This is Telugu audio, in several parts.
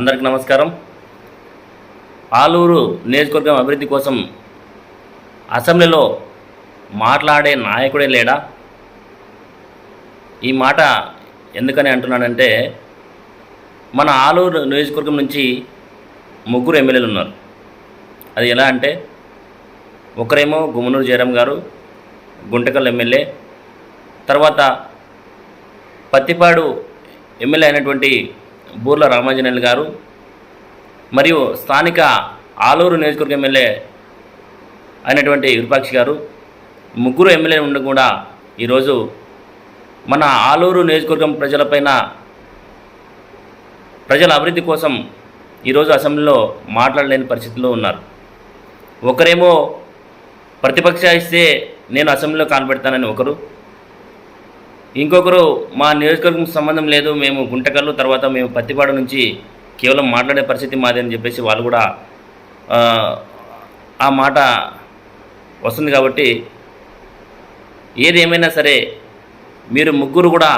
అందరికి నమస్కారం. ఆలూరు నియోజకవర్గం అభివృద్ధి కోసం అసెంబ్లీలో మాట్లాడే నాయకుడే లేడా? ఈ మాట ఎందుకని అంటున్నానంటే మన ఆలూరు నియోజకవర్గం నుంచి ముగ్గురు ఎమ్మెల్యేలు ఉన్నారు. అది ఎలా అంటే ఒకరేమో గుమ్మనూరు జయరాం గారు గుంటకల్ ఎమ్మెల్యే తర్వాత పత్తిపాడు ఎమ్మెల్యే అయినటువంటి బూర్ల రామాంజనేయులు గారు మరియు స్థానిక ఆలూరు నియోజకవర్గ ఎమ్మెల్యే అయినటువంటి విరూపాక్షి గారు ముగ్గురు ఎమ్మెల్యే ఉండి కూడా ఈరోజు మన ఆలూరు నియోజకవర్గం ప్రజలపైన ప్రజల అభివృద్ధి కోసం ఈరోజు అసెంబ్లీలో మాట్లాడలేని పరిస్థితిలో ఉన్నారు. ఒకరేమో ప్రతిపక్ష ఇస్తే నేను అసెంబ్లీలో కానబెడతానని ఒకరు ఇంకొకరు మా నియోజకవర్గం సంబంధం లేదు మేము గుంటకల్లు తర్వాత మేము పత్తిపాడు నుంచి కేవలం మాట్లాడే పరిస్థితి మాది అని చెప్పేసి వాళ్ళు కూడా ఆ, మాట వస్తుంది కాబట్టి ఏది ఏమైనా సరే మీరు ముగ్గురు కూడా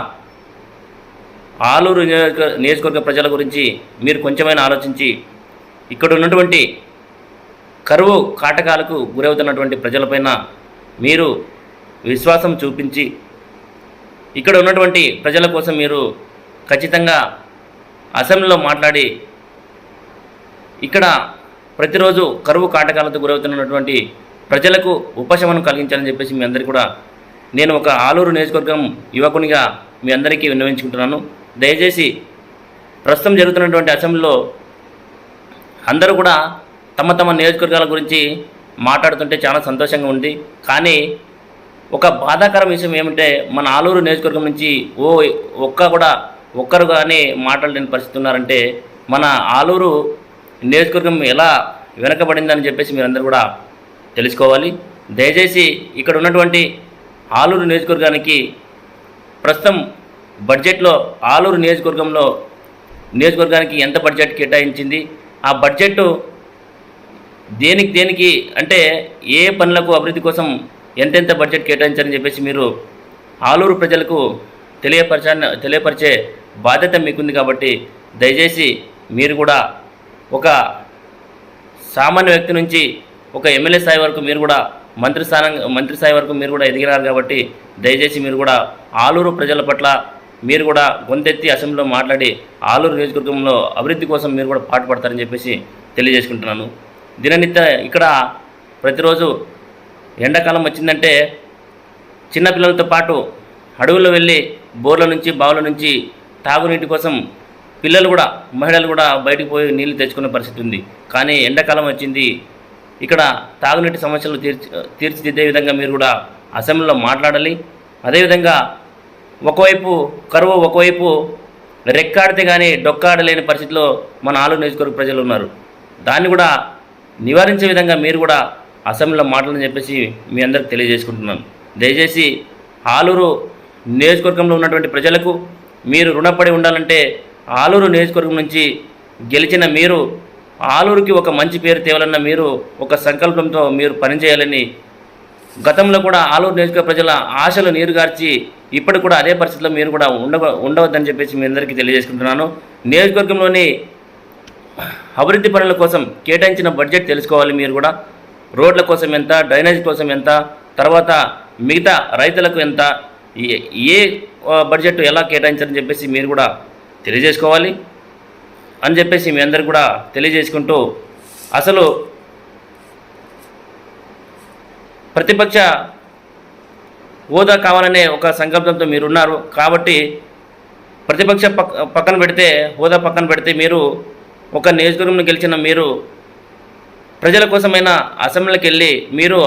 ఆలూరు నియోజక నియోజకవర్గ ప్రజల గురించి మీరు కొంచెమైనా ఆలోచించి ఇక్కడ ఉన్నటువంటి కరువు కాటకాలకు గురవుతున్నటువంటి ప్రజలపైన మీరు విశ్వాసం చూపించి ఇక్కడ ఉన్నటువంటి ప్రజల కోసం మీరు ఖచ్చితంగా అసెంబ్లీలో మాట్లాడి ఇక్కడ ప్రతిరోజు కరువు కాటకాలతో గురవుతున్నటువంటి ప్రజలకు ఉపశమనం కలిగించాలని చెప్పేసి మీ అందరికీ కూడా నేను ఒక ఆలూరు నియోజకవర్గం యువకునిగా మీ అందరికీ విన్నవించుకుంటున్నాను. దయచేసి ప్రస్తుతం జరుగుతున్నటువంటి అసెంబ్లీలో అందరూ కూడా తమ తమ నియోజకవర్గాల గురించి మాట్లాడుతుంటే చాలా సంతోషంగా ఉంది. కానీ ఒక బాధాకర విషయం ఏమంటే మన ఆలూరు నియోజకవర్గం నుంచి ఓ ఒక్క కూడా ఒక్కరు కానీ మాట్లాడలేని పరిస్థితి ఉన్నారంటే మన ఆలూరు నియోజకవర్గం ఎలా వెనకబడిందని చెప్పేసి మీరందరూ కూడా తెలుసుకోవాలి. దయచేసి ఇక్కడ ఉన్నటువంటి ఆలూరు నియోజకవర్గానికి ప్రస్తుతం బడ్జెట్లో ఆలూరు నియోజకవర్గంలో నియోజకవర్గానికి ఎంత బడ్జెట్ కేటాయించింది? ఆ బడ్జెట్ దేనికి దేనికి అంటే ఏ పనులకు అభివృద్ధి కోసం ఎంతెంత బడ్జెట్ కేటాయించారని చెప్పేసి మీరు ఆలూరు ప్రజలకు తెలియపరచా తెలియపరిచే బాధ్యత మీకుంది కాబట్టి దయచేసి మీరు కూడా ఒక సామాన్య వ్యక్తి నుంచి ఒక ఎమ్మెల్యే స్థాయి వరకు మీరు కూడా మంత్రి స్థానం మంత్రి స్థాయి వరకు మీరు కూడా ఎదిగినారు కాబట్టి దయచేసి మీరు కూడా ఆలూరు ప్రజల పట్ల మీరు కూడా గొంతెత్తి అసెంబ్లీలో మాట్లాడి ఆలూరు నియోజకవర్గంలో అభివృద్ధి కోసం మీరు కూడా పాటుపడతారని చెప్పేసి తెలియజేసుకుంటున్నాను. దిననిత్య ఇక్కడ ప్రతిరోజు ఎండాకాలం వచ్చిందంటే చిన్నపిల్లలతో పాటు అడవుల్లో వెళ్ళి బోర్ల నుంచి బావుల నుంచి తాగునీటి కోసం పిల్లలు కూడా మహిళలు కూడా బయటికి పోయి నీళ్ళు తెచ్చుకునే పరిస్థితి ఉంది. కానీ ఎండాకాలం వచ్చింది. ఇక్కడ తాగునీటి సమస్యలు తీర్చి తీర్చిదిద్దే విధంగా మీరు కూడా అసెంబ్లీలో మాట్లాడాలి. అదేవిధంగా ఒకవైపు కరువు ఒకవైపు రెక్కాడితే కానీ డొక్కాడలేని పరిస్థితిలో మన ఆలు నియోజకవర్గ ప్రజలు ఉన్నారు. దాన్ని కూడా నివారించే విధంగా మీరు కూడా అసెంబ్లీలో మాట్లాడని చెప్పేసి మీ అందరికి తెలియజేసుకుంటున్నాను. దయచేసి ఆలూరు నియోజకవర్గంలో ఉన్నటువంటి ప్రజలకు మీరు రుణపడి ఉండాలంటే ఆలూరు నియోజకవర్గం నుంచి గెలిచిన మీరు ఆలూరుకి ఒక మంచి పేరు తేవాలన్న మీరు ఒక సంకల్పంతో మీరు పనిచేయాలని గతంలో కూడా ఆలూరు నియోజకవర్గ ప్రజల ఆశలు నీరుగార్చి ఇప్పుడు కూడా అదే పరిస్థితిలో మీరు కూడా ఉండవ ఉండవద్దని చెప్పేసి మీ అందరికీ తెలియజేసుకుంటున్నాను. నియోజకవర్గంలోని అభివృద్ధి పనుల కోసం కేటాయించిన బడ్జెట్ తెలుసుకోవాలి మీరు కూడా. రోడ్ల కోసం ఎంత డ్రైనేజ్ కోసం ఎంత తర్వాత మిగతా రైతులకు ఎంత ఏ- ఏ బడ్జెట్ ఎలా కేటాయించారని చెప్పేసి మీరు కూడా తెలియజేసుకోవాలి. అని చెప్పేసి మీ అందరికి కూడా తెలియజేసుకుంటూ అసలు ప్రతిపక్ష హోదా కావాలనే ఒక సంకల్పంతో మీరున్నారు. కాబట్టి ప్రతిపక్ష పక్కన పెడితే హోదా పక్కన పెడితే మీరు ఒక నియోజకవర్గంలో గెలిచిన మీరు ప్రజల కోసమైన అసెంబ్లీకి వెళ్ళి మీరు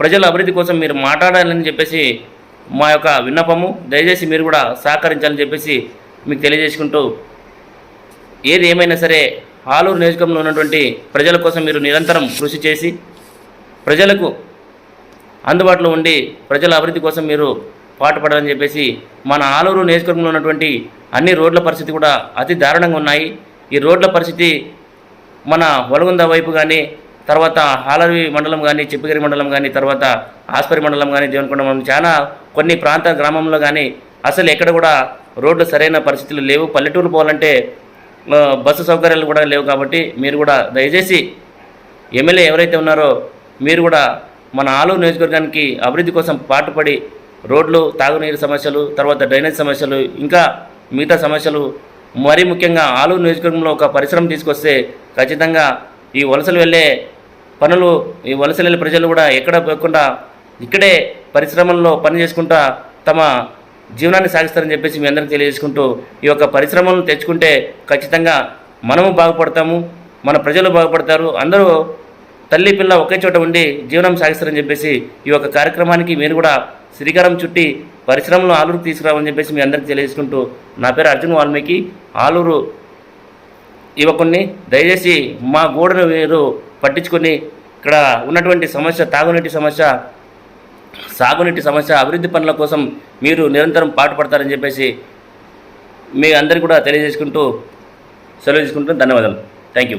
ప్రజల అభివృద్ధి కోసం మీరు మాట్లాడాలని చెప్పేసి మా యొక్క విన్నపము. దయచేసి మీరు కూడా సహకరించాలని చెప్పేసి మీకు తెలియజేసుకుంటూ ఏది ఏమైనా సరే ఆలూరు నియోజకవర్గంలో ఉన్నటువంటి ప్రజల కోసం మీరు నిరంతరం కృషి చేసి ప్రజలకు అందుబాటులో ఉండి ప్రజల అభివృద్ధి కోసం మీరు పాటుపడాలని చెప్పేసి మన ఆలూరు నియోజకవర్గంలో ఉన్నటువంటి అన్ని రోడ్ల పరిస్థితి కూడా అతి దారుణంగా ఉన్నాయి. ఈ రోడ్ల పరిస్థితి మన వలగుంద వైపు కానీ తర్వాత హాలరి మండలం కానీ చెప్పిగిరి మండలం కానీ తర్వాత ఆస్పరి మండలం కానీ దేవనకొండ మండలం చాలా కొన్ని ప్రాంత గ్రామంలో కానీ అసలు ఎక్కడ కూడా రోడ్లు సరైన పరిస్థితులు లేవు. పల్లెటూరు పోవాలంటే బస్సు సౌకర్యాలు కూడా లేవు కాబట్టి మీరు కూడా దయచేసి ఎమ్మెల్యే ఎవరైతే ఉన్నారో మీరు కూడా మన ఆలూరు నియోజకవర్గానికి అభివృద్ధి కోసం పాటుపడి రోడ్లు తాగునీరు సమస్యలు తర్వాత డ్రైనేజ్ సమస్యలు ఇంకా మిగతా సమస్యలు మరీ ముఖ్యంగా ఆలూరు నియోజకవర్గంలో ఒక పరిశ్రమ తీసుకొస్తే ఖచ్చితంగా ఈ వలసలు వెళ్ళే పనులు ఈ వలసలు వెళ్ళే ప్రజలు కూడా ఎక్కడ పోకుండా ఇక్కడే పరిశ్రమల్లో పని చేసుకుంటా తమ జీవనాన్ని సాగిస్తారని చెప్పేసి మీ అందరికీ తెలియజేసుకుంటూ ఈ యొక్క పరిశ్రమలను తెచ్చుకుంటే ఖచ్చితంగా మనము బాగుపడతాము మన ప్రజలు బాగుపడతారు అందరూ తల్లి పిల్ల ఒకే చోట ఉండి జీవనం సాగిస్తారని చెప్పేసి ఈ యొక్క కార్యక్రమానికి మీరు కూడా శ్రీకారం చుట్టి పరిశ్రమలు ఆలూరుకు తీసుకురావని చెప్పేసి మీ అందరికీ తెలియజేసుకుంటూ నా పేరు అర్జున్ వాల్మీకి ఆలూరు యువకుణ్ణి దయచేసి మా గోడను మీరు పట్టించుకొని ఇక్కడ ఉన్నటువంటి సమస్య తాగునీటి సమస్య సాగునీటి సమస్య అభివృద్ధి పనుల కోసం మీరు నిరంతరం పాటుపడతారని చెప్పేసి మీ అందరికీ కూడా తెలియజేసుకుంటూ సెలవు తీసుకుంటూ ధన్యవాదాలు. Thank you